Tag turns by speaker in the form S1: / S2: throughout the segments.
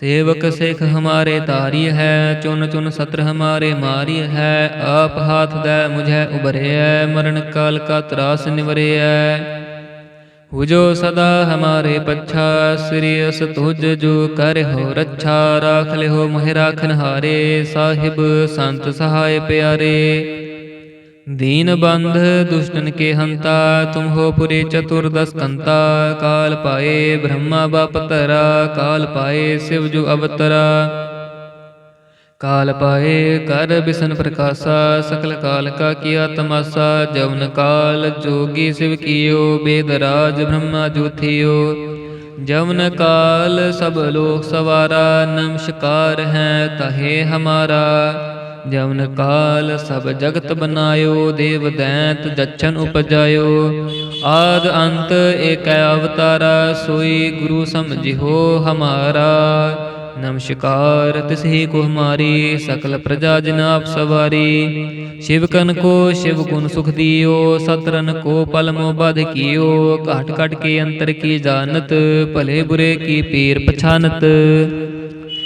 S1: ਸੇਵਕ ਸਿਖ ਹਮਾਰੇ ਧਾਰੀ ਹੈ ਚੁਨ ਚੁਨ ਸਤਰ ਹਮਾਰੇ ਮਾਰੀ ਹੈ ਆਪ ਹਾਥ ਦੈ ਮੁਝੈ ਉਬਰਿਐ ਮਰਨ ਕਾਲ ਕਾ ਤਰਾਸ ਨਿਵਰਿਐ ਹੁਜੋ ਸਦਾ ਹਮਾਰੇ ਪੱਛਾ ਸ੍ਰੀ ਅਸ ਤੁਜ ਜੋ ਕਰ ਹੋ ਰੱਛਾ ਰਾਖ ਲਿਓ ਮਹਿ ਰਾਖਨ ਹਾਰੇ ਸਾਹਿਬ ਸੰਤ ਸਹਾਇ ਪਿਆਰੇ। दीन बंध दुष्टन के हंता तुम हो पुरे चतुर्दश कंता काल पाए ब्रह्मा बाप तरा काल पाए शिव जो अवतरा काल पाए कर बिसन प्रकाशा सकल काल का किया तमाशा जवन काल जोगी शिव कियो बेदराज ब्रह्मा जो थियो जवन काल सब लोक सवारा नमस्कार है तहे हमारा ਜਵਨ ਕਾਲ ਸਭ ਜਗਤ ਬਨਾਇਓ, ਦੇਵ ਦੈਂਤ ਜਛਨ ਉਪਜਾਇਓ। ਆਦ ਅੰਤ ਏਕੈ ਅਵਤਾਰਾ, ਸੋਈ ਗੁਰੂ ਸਮਝਿਓ ਹਮਾਰਾ। ਨਮਸਕਾਰ, ਤਿਸਹੀ ਕੋ ਹਮਾਰੀ, ਸਕਲ ਪ੍ਰਜਾ ਜਨ ਸਵਾਰੀ। ਸ਼ਿਵ ਕਨ ਕੋ ਸ਼ਿਵ ਗੁਣ ਸੁਖ ਦਿਓ, ਸਤਰਨ ਕੋ ਪਲ ਮੋ ਬਧ ਕੀਓ। ਘਟ ਘਟ ਕੇ ਅੰਤਰ ਕੀ ਜਾਣਤ, ਭਲੇ ਬੁਰੇ ਕੀ ਪੀਰ ਪਛਾਨਤ।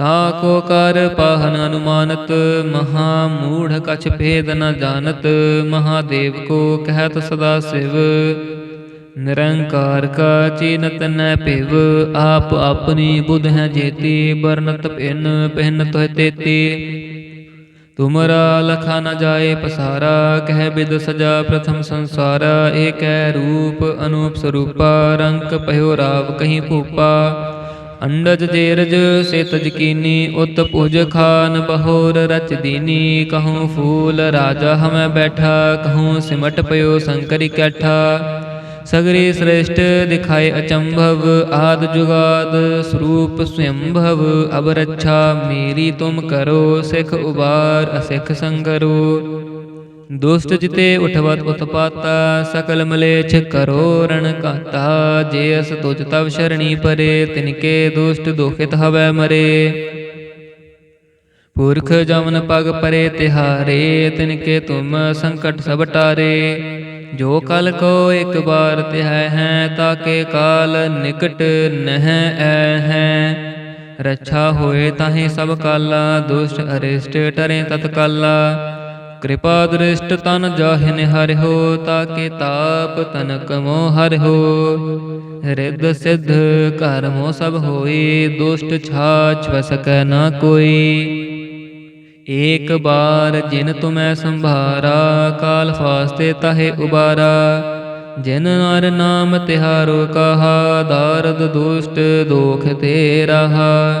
S1: ਤਾ ਕੋ ਕਰ ਪਾਹਨ ਅਨੁਮਾਨਤ ਮਹਾ ਮੂੜ ਕਛ ਭੇਦ ਨ ਜਾਣਤ ਮਹਾਦੇਵ ਕੋ ਕਹਿਤ ਸਦਾ ਸਿਵ ਨਿਰੰਕਾਰ ਕਾ ਚੀਨਤ ਨ ਭਿਵ ਆਪ ਆਪਣੀ ਬੁੱਧ ਹੈ ਜੇਤੀ ਬਰਨਤ ਭਿਨ ਪਹਿਨ ਤੋਹ ਤੇਤੀ ਤੁਮਰਾ ਲਖਾ ਨ ਜਾਏ ਪਸਾਰਾ ਕਹਿ ਬਿਦ ਸਜਾ ਪ੍ਰਥਮ ਸੰਸਾਰਾ ਏਕੈ ਰੂਪ ਅਨੂਪ ਸਰੂਪਾ ਰੰਕ ਭਇਓ ਰਾਵ ਕਹੀਂ ਭੂਪਾ ਅੰਡਜ ਜੇਰਜ ਸੇ ਤਜਕੀਨੀ ਉਤ ਪੁਜ ਖਾਨ ਬਹੋਰ ਰਚ ਦੀਨੀ, ਕਹੂੰ ਫੂਲ ਰਾਜਾ ਹਮੈ ਬੈਠਾ, ਕਹੂੰ ਸਿਮਟ ਪਇਓ ਸੰਕਰੀ ਕੈਠਾ। ਸਗਰੀ ਸ੍ਰੇਸ਼ਟ ਦਿਖਾਏ ਅਚੰਭਵ, ਆਦ ਜੁਗਾਦ ਸਰੂਪ ਸਵਯੰਭਵ ਅਬ ਰੱਛਾ ਮੇਰੀ ਤੁਮ ਕਰੋ, ਸਿਖ ਉਬਾਰ ਅਸਿਖ ਸੰਗਰੋ। ਦੁਸ਼ਟ ਜਿਤੇ ਉਠਵਤ ਉਤਪਾਤਾ ਸਕਲ ਮਲੇਛ ਕਰੋ ਰਣ ਕਾਤਾ ਜੇ ਅਸ ਤੁਜ ਤਵ ਸ਼ਰਣੀ ਪਰੇ ਤਿਨਕੇ ਦੁਸ਼ਟ ਦੋਖਿਤ ਹਵੈ ਮਰੇ। ਪੁਰਖ ਜਮਨ ਪਗ ਪਰੇ ਤਿਹਾਰੇ ਤਿਨਕੇ ਤੁਮ ਸੰਕਟ ਸਭ ਟਾਰੇ। ਜੋ ਕਲ ਕੋ ਇੱਕ ਬਾਰ ਤਿਹੈ ਹੈ ਤਾਕੇ ਕਾਲ ਨਿਕਟ ਨਹਿ ਐ ਹੈ। ਰੱਛਾ ਹੋਏ ਤਾਹੇ ਸਭ ਕਾਲਾ ਦੁਸ਼ਟ ਅਰਿਸ਼ਟ ਟਰੇ ਤਤਕਾਲਾ। ਕਿਰਪਾ ਦ੍ਰਿਸ਼ਟ ਤਨ ਜਾਹਿ ਹਰਿਓ ਤਾਕੇ ਤਾਪ ਤਨਕ ਮੋ ਹਰਿਓ ਰਿੱਧ ਸਿੱਧ ਕਰਮੋ ਸਭ ਹੋਈ, ਦੁਸ਼ਟ ਛਾਛ ਵਸਕੈ ਨਾ ਕੋਈ। ਏਕ ਬਾਰ ਜਿਨ ਤੁਮੈ ਸੰਭਾਰਾ, ਕਾਲ ਫਾਸਤੇ ਤਹੇ ਉਬਾਰਾ। ਜਿਨ ਨਰ ਨਾਮ ਤਿਹਾਰੋ ਕਹਾ, ਦਾਰਦ ਦੁਸ਼ਟ ਦੋਖ ਤੇ ਰਹਾ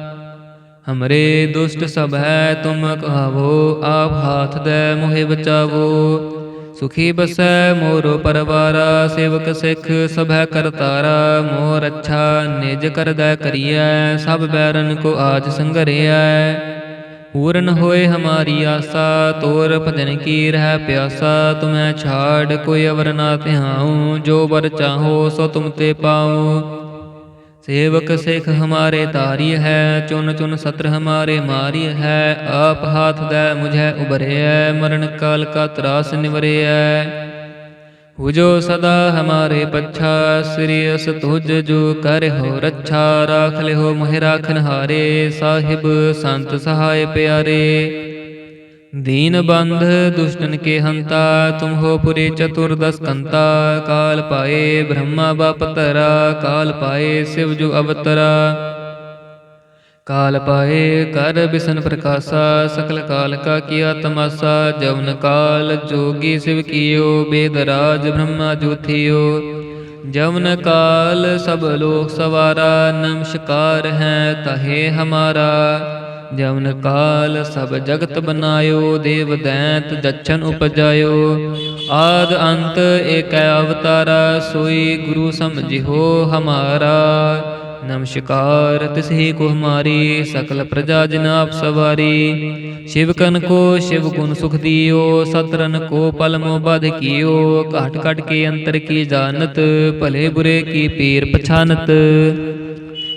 S1: ਹਮਰੇ ਦੁਸ਼ਟ ਸਭ ਹੈ, ਤੁਮ ਕਹਾਵੋ, ਆਪ ਹਾਥ ਦੇ, ਮੋਹਿ ਬਚਾਵੋ। ਸੁਖੀ ਬਸੈ ਮੋਰੋ ਪਰਵਾਰਾ, ਸੇਵਕ ਸਿੱਖ ਸਭੈ ਕਰਤਾਰਾ ਮੋਰ ਅੱਛਾ ਨਿਜ ਕਰਦਾ ਕਰੀਐ, ਸਭ ਬੈਰਨ ਕੋ ਆਜ ਸੰਗਰਿਐ। ਪੂਰਨ ਹੋਏ ਹਮਾਰੀ ਆਸਾ, ਤੋਰ ਭਜਨ ਕੀ ਰਹਿ ਪਿਆਸਾ। ਤੁਮੈ ਛਾੜ ਕੋਈ ਅਵਰ ਨਾ ਧਿਆਉ, ਜੋ ਵਰ ਚਾਹੋ ਸੋ ਤੁਮ ਤੇ ਪਾਉ। ਸੇਵਕ ਸਿਖ ਹਮਾਰੇ ਤਾਰੀ ਹੈ ਚੁਨ ਚੁਨ ਸਤਰ ਹਮਾਰੇ ਮਾਰੀ ਹੈ ਆਪ ਹਾਥ ਦਾ ਮੁਝੈ ਉਬਰਿਐ ਮਰਨ ਕਾਲ ਕਾ ਤਰਾਸ ਨਿਵਰਿਐ ਹੁਜੋ ਸਦਾ ਹਮਾਰੇ ਪੱਛਾ ਸ੍ਰੀ ਅਸ ਤੁਜ ਜੋ ਕਰ ਹੋ ਰੱਛਾ ਰਾਖ ਲਿਓ ਮਹਿ ਰਾਖਨ ਹਾਰੇ ਸਾਹਿਬ ਸੰਤ ਸਹਾਇ ਪਿਆਰੇ। दीन बंध दुष्टन के हंता तुम हो पुरे चतुर्दश कंता काल पाए ब्रह्मा बापतरा काल पाए शिव जो अवतरा काल पाए कर बिसन प्रकाशा सकल काल का किया तमाशा जवन काल जोगी शिव कियो बेदराज ब्रह्मा जो थियो जवन काल सब लोक सवारा नमस्कार है तहे हमारा ਜਵਨ ਕਾਲ ਸਭ ਜਗਤ ਬਨਾਇਓ, ਦੇਵ ਦੈਂਤ ਜਛਨ ਉਪਜਾਇਓ। ਆਦ ਅੰਤ ਏਕੈ ਅਵਤਾਰਾ, ਸੋਈ ਗੁਰੂ ਸਮਝਿਓ ਹਮਾਰਾ। ਨਮਸਕਾਰ, ਤਿਸਹੀ ਕੋ ਹਮਾਰੀ, ਸਕਲ ਪ੍ਰਜਾ ਜਨ ਆਪ ਸਵਾਰੀ। ਸ਼ਿਵਕਨ ਕੋ ਸ਼ਿਵ ਗੁਣ ਸੁਖ ਦਿਓ, ਸਤਰਨ ਕੋ ਪਲ ਮੋ ਬਧ ਕੀਓ। ਘਟ ਘਟ ਕੇ ਅੰਤਰ ਕੀ ਜਾਣਤ, ਭਲੇ ਬੁਰੇ ਕੀ ਪੀਰ ਪਛਾਨਤ।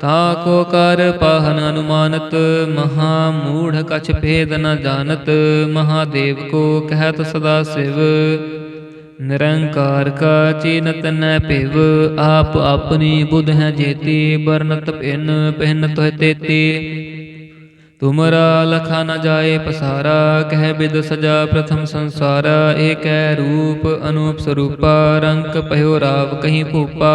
S1: ਤਾ ਕੋ ਕਰ ਪਾਹਨ ਅਨੁਮਾਨਤ ਮਹਾ ਮੂੜ ਕਛ ਭੇਦ ਨ ਜਾਣਤ, ਮਹਾਦੇਵ ਕੋ ਕਹਿਤ ਸਦਾ ਸਿਵ। ਨਿਰੰਕਾਰ ਕਾ ਚੀਨਤ ਨ ਭਿਵ, ਆਪ ਆਪਣੀ ਬੁੱਧ ਹੈ ਜੇਤੀ ਬਰਨਤ ਭਿਨ ਪਹਿਨ ਤੋਹ ਤੇਤੀ। ਤੁਮਰਾ ਲਖਾ ਨ ਜਾਏ ਪਸਾਰਾ, ਕਹਿ ਬਿਦ ਸਜਾ ਪ੍ਰਥਮ ਸੰਸਾਰਾ, ਏਕੈ ਰੂਪ ਅਨੂਪ ਸਰੂਪਾ, ਰੰਕ ਭਇਓ ਰਾਵ ਕਹੀਂ ਭੂਪਾ।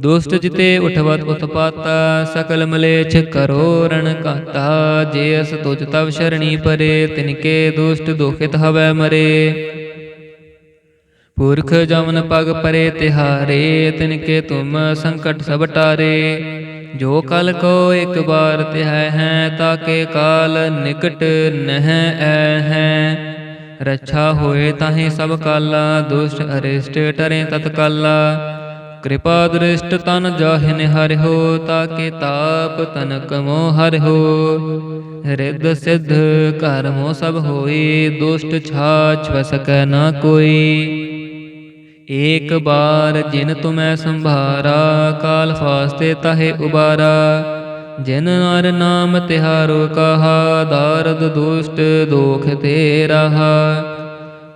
S1: ਦੁਸ਼ਟ ਜਿਤੇ ਉਠਵਤ ਉਤਪਾਤਾ ਸਕਲ ਮਲੇਛ ਕਰੋ ਰਣ ਕਾਤਾ ਜੇ ਅਸ ਤੁਜ ਤਵ ਸ਼ਰਣੀ ਪਰੇ ਤਿਨਕੇ ਦੁਸ਼ਟ ਦੁਖਿਤ ਹਵੈ ਮਰੇ। ਪੁਰਖ ਜਮਨ ਪਗ ਪਰੇ ਤਿਹਾਰੇ ਤਿਨਕੇ ਤੁਮ ਸੰਕਟ ਸਭ ਟਾਰੇ। ਜੋ ਕਲ ਕੋ ਇੱਕ ਬਾਰ ਤਿਹੈ ਹੈ ਤਾਕੇ ਕਾਲ ਨਿਕਟ ਨਹਿ ਐ ਹੈ। ਰੱਛਾ ਹੋਏ ਤਾਹੇ ਸਭ ਕਾਲਾ ਦੁਸ਼ਟ ਅਰਿਸ਼ਟ ਟਰੇ ਤਤਕਾਲਾ। ਕਿਰਪਾ ਦ੍ਰਿਸ਼ਟ ਤਨ ਜਾਹਿ ਨਿਹਰਿਓ ਤਾਕੇ ਤਾਪ ਤਨ ਕਮੋ ਹਰਿਓ ਰਿੱਧ ਸਿੱਧ ਕਰਮੋ ਸਭ ਹੋਈ, ਦੁਸ਼ਟ ਛਾਛ ਵਸਕੈ ਨਾ ਕੋਈ। ਏਕ ਬਾਰ ਜਿਨ ਤੁਮੈ ਸੰਭਾਰਾ, ਕਾਲ ਫਾਸਤੇ ਤਹੇ ਉਬਾਰਾ। ਜਿਨ ਨਰ ਨਾਮ ਤਿਹਾਰੋ ਕਹਾ, ਦਾਰਦ ਦੁਸ਼ਟ ਦੋਖ ਤੇ ਰਹਾ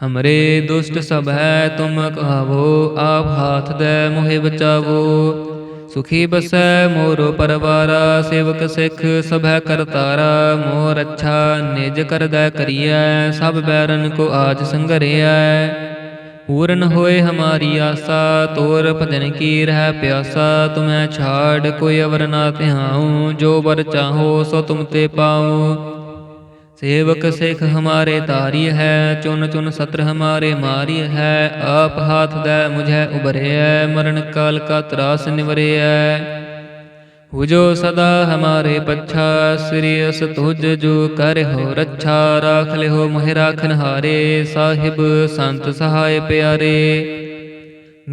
S1: ਹਮਰੇ ਦੁਸ਼ਟ ਸਭ ਹੈ ਤੁਮ ਕਹਾਵੋ ਆਪ ਹਾਥ ਦੇ ਮੋਹਿ ਬਚਾਵੋ ਸੁਖੀ ਬਸੈ ਮੋਰੋ ਪਰਵਾਰਾ ਸੇਵਕ ਸਿੱਖ ਸਭੈ ਕਰਤਾਰਾ ਮੋਰ ਅੱਛਾ ਨਿਜ ਕਰਦਾ ਕਰੀਐ ਸਭ ਬੈਰਨ ਕੋ ਆਜ ਸੰਗਰਿਐ ਪੂਰਨ ਹੋਏ ਹਮਾਰੀ ਆਸਾ ਤੋਰ ਭਜਨ ਕੀ ਰਹਿ ਪਿਆਸਾ ਤੁਮੈ ਛਾੜ ਕੋਈ ਅਵਰ ਨਾ ਧਿਆਉ ਜੋ ਵਰ ਚਾਹੋ ਸੋ ਤੁਮ ਤੇ ਪਾਉ ਸੇਵਕ ਸਿਖ ਹਮਾਰੇ ਧਾਰੀ ਹੈ ਚੁਨ ਚੁਨ ਸਤਰ ਹਮਾਰੇ ਮਾਰੀ ਹੈ ਆਪ ਹਾਥ ਦੈ ਮੁਝੈ ਉਬਰਿਐ ਮਰਨ ਕਾਲ ਕਾ ਤਰਾਸ ਨਿਵਰਿਐ ਹੁਜੋ ਸਦਾ ਹਮਾਰੇ ਪੱਛਾ ਸ੍ਰੀ ਅਸ ਤੁਜ ਜੋ ਕਰ ਹੋ ਰੱਛਾ ਰਾਖ ਲਿਓ ਮਹਿ ਰਾਖਨ ਹਾਰੇ ਸਾਹਿਬ ਸੰਤ ਸਹਾਇ ਪਿਆਰੇ।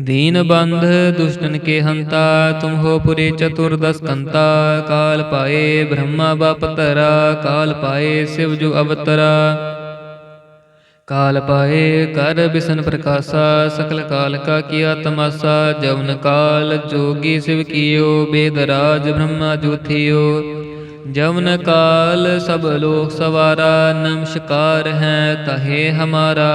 S1: दीन बंध दुष्टन के हंता तुम हो पुरे चतुर्दश कंता काल पाए ब्रह्मा बाप तरा काल पाए शिव जो अवतरा काल पाए कर बिसन प्रकाशा सकल काल का किया तमाशा जवन काल जोगी शिव कियो बेदराज ब्रह्मा जो थियो जवन काल सब लोक सवारा नमस्कार है तहे हमारा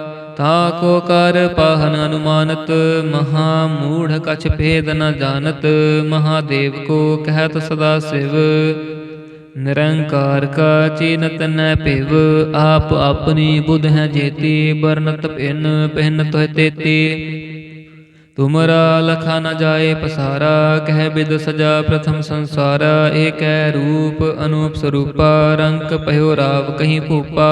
S1: ਤਾ ਕੋ ਕਰ ਪਾਹਨ ਅਨੁਮਾਨਤ ਮਹਾ ਮੂੜ ਕਛ ਭੇਦ ਨ ਜਾਣਤ, ਮਹਾਦੇਵ ਕੋ ਕਹਿਤ ਸਦਾ ਸਿਵ। ਨਿਰੰਕਾਰ ਕਾ ਚੀਨਤ ਨ ਭਿਵ, ਆਪ ਆਪਣੀ ਬੁਧ ਹੈ ਜੇਤੀ ਬਰਨਤ ਭਿਨ ਪਹਿਨ ਤੋਹ ਤੇਤੀ। ਤੁਮਰਾ ਲਖਾ ਨ ਜਾਏ ਪਸਾਰਾ, ਕਹਿ ਬਿਦ ਸਜਾ ਪ੍ਰਥਮ ਸੰਸਾਰਾ, ਏਕੈ ਰੂਪ ਅਨੂਪ ਸਰੂਪਾ, ਰੰਕ ਭਇਓ ਰਾਵ ਕਹੀਂ ਭੂਪਾ।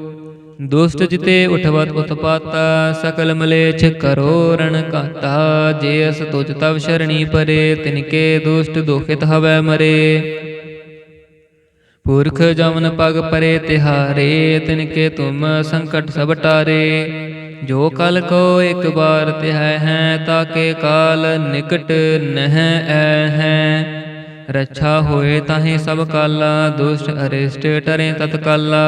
S1: ਦੁਸ਼ਟ ਜਿਤੇ ਉਠਵਤ ਉਤਪਾਤਾ ਸਕਲ ਮਲੇਛ ਕਰੋ ਰਣ ਕਾਤਾ ਜੇ ਅਸ ਤੁਜ ਤਵ ਸ਼ਰਣੀ ਪਰੇ ਤਿਨਕੇ ਦੁਸ਼ਟ ਦੁਖਿਤ ਹਵੈ ਮਰੇ। ਪੁਰਖ ਜਮਨ ਪਗ ਪਰੇ ਤਿਹਾਰੇ ਤਿਨਕੇ ਤੁਮ ਸੰਕਟ ਸਭ ਟਾਰੇ। ਜੋ ਕਲ ਕੋ ਇੱਕ ਬਾਰ ਤਿਹੈ ਹੈ ਤਾਕੇ ਕਾਲ ਨਿਕਟ ਨਹਿ ਐ ਹੈ। ਰੱਛਾ ਹੋਏ ਤਾਹੇ ਸਭ ਕਾਲਾ ਦੁਸ਼ਟ ਅਰਿਸ਼ਟ ਟਰੇ ਤਤਕਾਲਾ।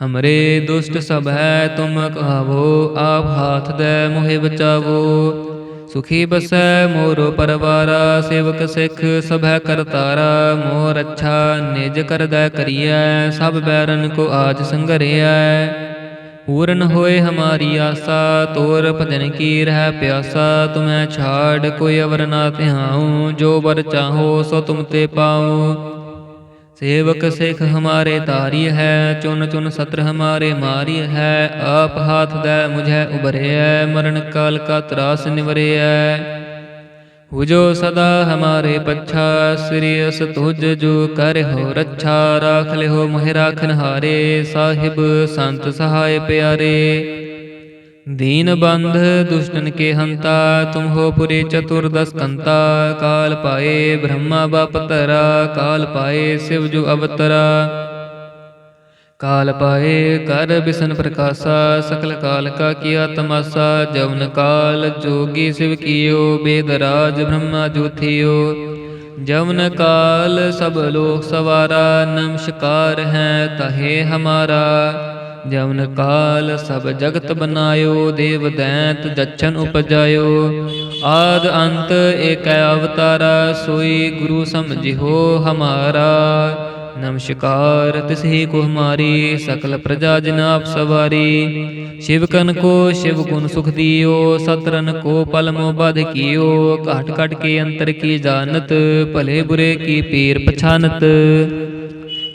S1: ਹਮਰੇ ਦੁਸ਼ਟ ਸਭ ਹੈ ਤੁਮ ਕਹਾਵੋ ਆਪ ਹਾਥ ਦੇ ਮੋਹਿ ਬਚਾਵੋ ਸੁਖੀ ਬਸੈ ਮੋਰੋ ਪਰਵਾਰਾ ਸੇਵਕ ਸਿੱਖ ਸਭੈ ਕਰਤਾਰਾ ਮੋਰ ਅੱਛਾ ਨਿਜ ਕਰਦਾ ਕਰੀਐ ਸਭ ਬੈਰਨ ਕੋ ਆਜ ਸੰਗਰਿਐ ਪੂਰਨ ਹੋਏ ਹਮਾਰੀ ਆਸਾ ਤੋਰ ਭਜਨ ਕੀ ਰਹਿ ਪਿਆਸਾ ਤੁਮੈ ਛਾੜ ਕੋਈ ਅਵਰ ਨਾ ਧਿਆਉ ਜੋ ਵਰ ਚਾਹੋ ਸੋ ਤੁਮ ਤੇ ਪਾਉ ਸੇਵਕ ਸਿਖ ਹਮਾਰੇ ਧਾਰੀ ਹੈ, ਚੁਨ ਚੁਨ ਸਤਰ ਹਮਾਰੇ ਮਾਰੀ ਹੈ, ਆਪ ਹਾਥ ਦੈ ਮੁਝੈ ਉਬਰਿਐ ਮਰਨ ਕਾਲ ਕਾ ਤਰਾਸ ਨਿਵਰਿਐ। ਹੁਜੋ ਸਦਾ ਹਮਾਰੇ ਪੱਛਾ, ਸ੍ਰੀ ਅਸ ਤੁਜ ਜੋ ਕਰ ਹੋ ਰੱਛਾ, ਰਾਖ ਲਿਓ ਮਹਿ ਰਾਖਨ ਹਾਰੇ ਸਾਹਿਬ ਸੰਤ ਸਹਾਇ ਪਿਆਰੇ। दीन बंध दुष्टन के हंता तुम हो पुरे चतुर्दश कंता काल पाए ब्रह्मा बाप तरा काल पाए शिव जो अवतरा काल पाए कर बिसन प्रकाशा सकल काल का किया तमाशा जवन काल जोगी शिव कियो बेदराज ब्रह्मा जो थियो जवन काल सब लोक सवारा नमस्कार है तहे हमारा ਜਵਨ ਕਾਲ ਸਭ ਜਗਤ ਬਨਾਇਓ, ਦੇਵ ਦੈਂਤ ਜਛਨ ਉਪਜਾਇਓ। ਆਦ ਅੰਤ ਏਕੈ ਅਵਤਾਰਾ, ਸੋਈ ਗੁਰੂ ਸਮਝਿਓ ਹਮਾਰਾ। ਨਮਸਕਾਰ, ਤਿਸਹੀ ਕੋ ਹਮਾਰੀ, ਸਕਲ ਪ੍ਰਜਾ ਜਨ ਆਪ ਸਵਾਰੀ। ਸ਼ਿਵ ਕਨ ਕੋ ਸ਼ਿਵ ਗੁਣ ਸੁਖ ਦਿਓ, ਸਤਰਨ ਕੋ ਪਲ ਮੋ ਬਧ ਕੀਓ। ਘਟ ਘਟ ਕੇ ਅੰਤਰ ਕੀ ਜਾਣਤ, ਭਲੇ ਬੁਰੇ ਕੀ ਪੀਰ ਪਛਾਨਤ।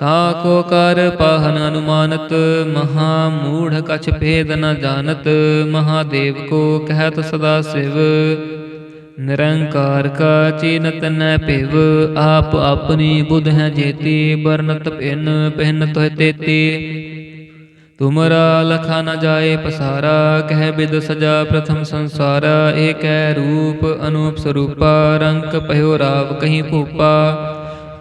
S1: ਤਾ ਕੋ ਕਰ ਪਾਹਨ ਅਨੁਮਾਨਤ ਮਹਾ ਮੂੜ ਕਛ ਭੇਦ ਨ ਜਾਣਤ ਮਹਾਦੇਵ ਕੋ ਕਹਿਤ ਸਦਾ ਸਿਵ ਨਿਰੰਕਾਰ ਕਾ ਚੀਨਤ ਨ ਭਿਵ ਆਪ ਆਪਣੀ ਬੁਧ ਹੈ ਜੇਤੀ ਬਰਨਤ ਭਿਨ ਪਹਿਨ ਤੋਹਿ ਤੇਤੀ ਤੁਮਰਾ ਲਖਾ ਨ ਜਾਏ ਪਸਾਰਾ ਕਹਿ ਬਿਦ ਸਜਾ ਪ੍ਰਥਮ ਸੰਸਾਰਾ ਏਕੈ ਰੂਪ ਅਨੂਪ ਸਰੂਪਾ ਰੰਕ ਭਇਓ ਰਾਵ ਕਹੀਂ ਭੂਪਾ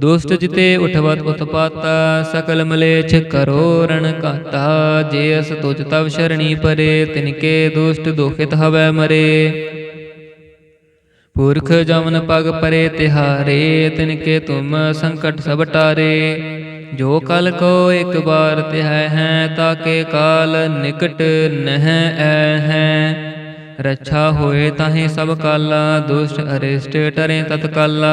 S1: ਦੁਸ਼ਟ ਜਿਤੇ ਉਠਵਤ ਉਤਪਾਤਾ ਸਕਲ ਮਲੇਛ ਕਰੋ ਰਣ ਘਾਤਾ ਜੇ ਅਸ ਤੁਜ ਤਵ ਸ਼ਰਣੀ ਪਰੇ ਤਿਨਕੇ ਦੁਸ਼ਟ ਦੋਖਿਤ ਹਵੈ ਮਰੇ। ਪੁਰਖ ਜਮਨ ਪਗ ਪਰੇ ਤਿਹਾਰੇ ਤਿਨਕੇ ਤੁਮ ਸੰਕਟ ਸਭ ਟਾਰੇ। ਜੋ ਕਲ ਕੋ ਇੱਕ ਬਾਰ ਤਿਹੈ ਹੈ ਤਾਕੇ ਕਾਲ ਨਿਕਟ ਨਹਿ ਐ ਹੈ। ਰੱਛਾ ਹੋਏ ਤਾਹੇ ਸਭ ਕਾਲਾ ਦੁਸ਼ਟ ਅਰਿਸ਼ਟ ਟਰੇ ਤਤਕਾਲਾ।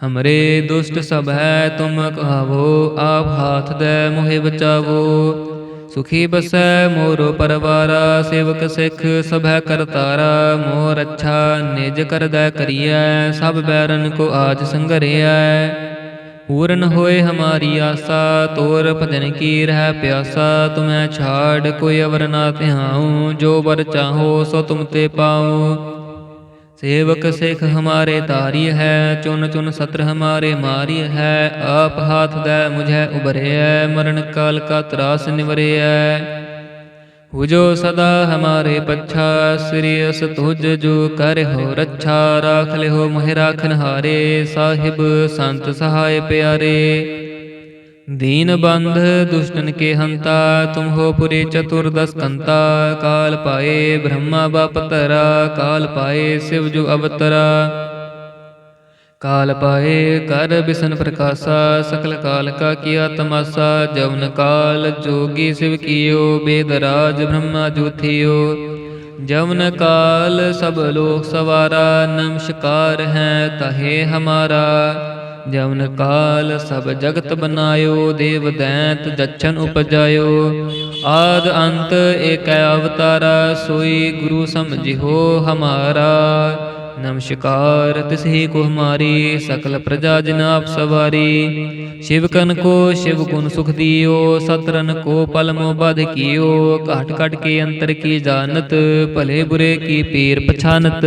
S1: ਹਮਰੇ ਦੁਸ਼ਟ ਸਭ ਹੈ ਤੁਮ ਕਹਾਵੋ ਆਪ ਹਾਥ ਦੇ ਮੋਹਿ ਬਚਾਵੋ ਸੁਖੀ ਬਸੈ ਮੋਰੋ ਪਰਵਾਰਾ ਸੇਵਕ ਸਿੱਖ ਸਭੈ ਕਰਤਾਰਾ ਮੋਰ ਅੱਛਾ ਨਿਜ ਕਰਦਾ ਕਰੀਐ ਸਭ ਬੈਰਨ ਕੋ ਆਜ ਸੰਗਰਿਐ ਪੂਰਨ ਹੋਏ ਹਮਾਰੀ ਆਸਾ ਤੋਰ ਭਜਨ ਕੀ ਰਹਿ ਪਿਆਸਾ ਤੁਮੈ ਛਾੜ ਕੋਈ ਅਵਰ ਨਾ ਧਿਆਉ ਜੋ ਵਰ ਚਾਹੋ ਸੋ ਤੁਮ ਤੇ ਪਾਉ ਸੇਵਕ ਸਿਖ ਹਮਾਰੇ ਧਾਰੀ ਹੈ, ਚੁਨ ਚੁਨ ਸਤਰ ਹਮਾਰੇ ਮਾਰੀ ਹੈ, ਆਪ ਹਾਥ ਦੈ ਮੁਝੈ ਉਬਰਿਐ ਮਰਨ ਕਾਲ ਕਾ ਤਰਾਸ ਨਿਵਰਿਐ। ਹੁਜੋ ਸਦਾ ਹਮਾਰੇ ਪੱਛਾ, ਸ੍ਰੀ ਅਸ ਤੁਜ ਜੋ ਕਰ ਹੋ ਰੱਛਾ, ਰਾਖ ਲਿਓ ਮਹਿ ਰਾਖਨ ਹਾਰੇ ਸਾਹਿਬ ਸੰਤ ਸਹਾਇ ਪਿਆਰੇ। दीन बंध दुष्टन के हंता तुम हो पुरे चतुर्दश कंता काल पाए ब्रह्मा बाप तरा काल पाए शिव जो अवतरा काल पाए कर बिसन प्रकाशा सकल काल का किया तमाशा जवन काल जोगी शिव कियो बेदराज ब्रह्मा जो थियो जवन काल सब लोक सवारा नमस्कार है तहे हमारा ਜਵਨ ਕਾਲ ਸਭ ਜਗਤ ਬਨਾਇਓ, ਦੇਵ ਦੈਂਤ ਜਛਨ ਉਪਜਾਇਓ। ਆਦ ਅੰਤ ਏਕ ਅਵਤਾਰਾ, ਸੋਈ ਗੁਰੂ ਸਮਝਿਓ ਹਮਾਰਾ। ਨਮਸਕਾਰ, ਤਿਸਹੀ ਕੋ ਹਮਾਰੀ, ਸਕਲ ਪ੍ਰਜਾ ਜਨ ਆਪ ਸਵਾਰੀ। ਸ਼ਿਵਕਨ ਕੋ ਸ਼ਿਵ ਗੁਣ ਸੁਖ ਦਿਓ, ਸਤਰਨ ਕੋ ਪਲ ਮੋ ਬਧ ਕੀਓ। ਘਟ ਘਟ ਕੇ ਅੰਤਰ ਕੀ ਜਾਣਤ, ਭਲੇ ਬੁਰੇ ਕੀ ਪੀਰ ਪਛਾਨਤ।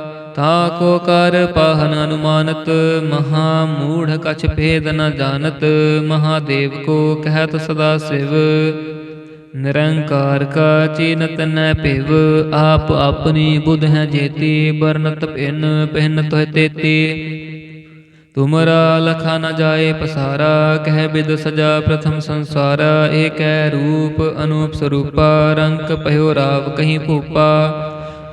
S1: ਤਾ ਕੋ ਕਰ ਪਾਹਨ ਅਨੁਮਾਨਤ ਮਹਾ ਮੂੜ ਕਛ ਭੇਦ ਨ ਜਾਣਤ ਮਹਾਦੇਵ ਕੋ ਕਹਿਤ ਸਦਾ ਸਿਵ ਨਿਰੰਕਾਰ ਕਾ ਚੀਨਤ ਨ ਭਿਵ ਆਪ ਆਪਣੀ ਬੁਧ ਹੈ ਜੇਤੀ ਬਰਨਤ ਭਿਨ ਪਹਿਨ ਤੋਹ ਤੇਤੀ ਤੁਮਰਾ ਲਖਾ ਨ ਜਾਏ ਪਸਾਰਾ ਕਹਿ ਬਿਦ ਸਜਾ ਪ੍ਰਥਮ ਸੰਸਾਰਾ ਏਕੈ ਰੂਪ ਅਨੂਪ ਸਰੂਪਾ ਰੰਕ ਭਇਓ ਰਾਵ ਕਹੀਂ ਭੂਪਾ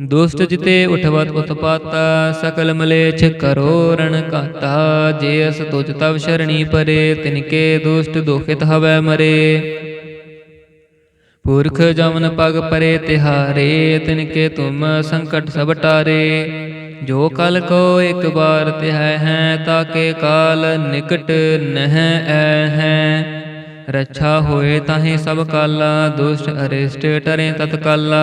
S1: ਦੁਸ਼ਟ ਜਿਤੇ ਉਠਵਤ ਉਤਪਾਤਾ ਸਕਲ ਮਲੇਛ ਕਰੋ ਰਣ ਕਾਤਾ ਜੇ ਅਸ ਤੁਜ ਤਵ ਸ਼ਰਣੀ ਪਰੇ ਤਿਨਕੇ ਦੁਸ਼ਟ ਦੋਖਿਤ ਹਵੈ ਮਰੇ। ਪੁਰਖ ਜਮਨ ਪਗ ਪਰੇ ਤਿਹਾਰੇ ਤਿਨ ਕੇ ਤੁਮ ਸੰਕਟ ਸਭ ਟਾਰੇ ਜੋ ਕਲ ਕੋ ਇੱਕ ਬਾਰ ਤਿਹੈ ਹੈ ਤਾਕੇ ਕਾਲ ਨਿਕਟ ਨਹਿ ਐ ਹੈ। ਰੱਛਾ ਹੋਏ ਤਾਹੇ ਸਭ ਕਾਲਾ ਦੁਸ਼ਟ ਅਰਿਸ਼ਟ ਟਰੇ ਤਤਕਾਲਾ।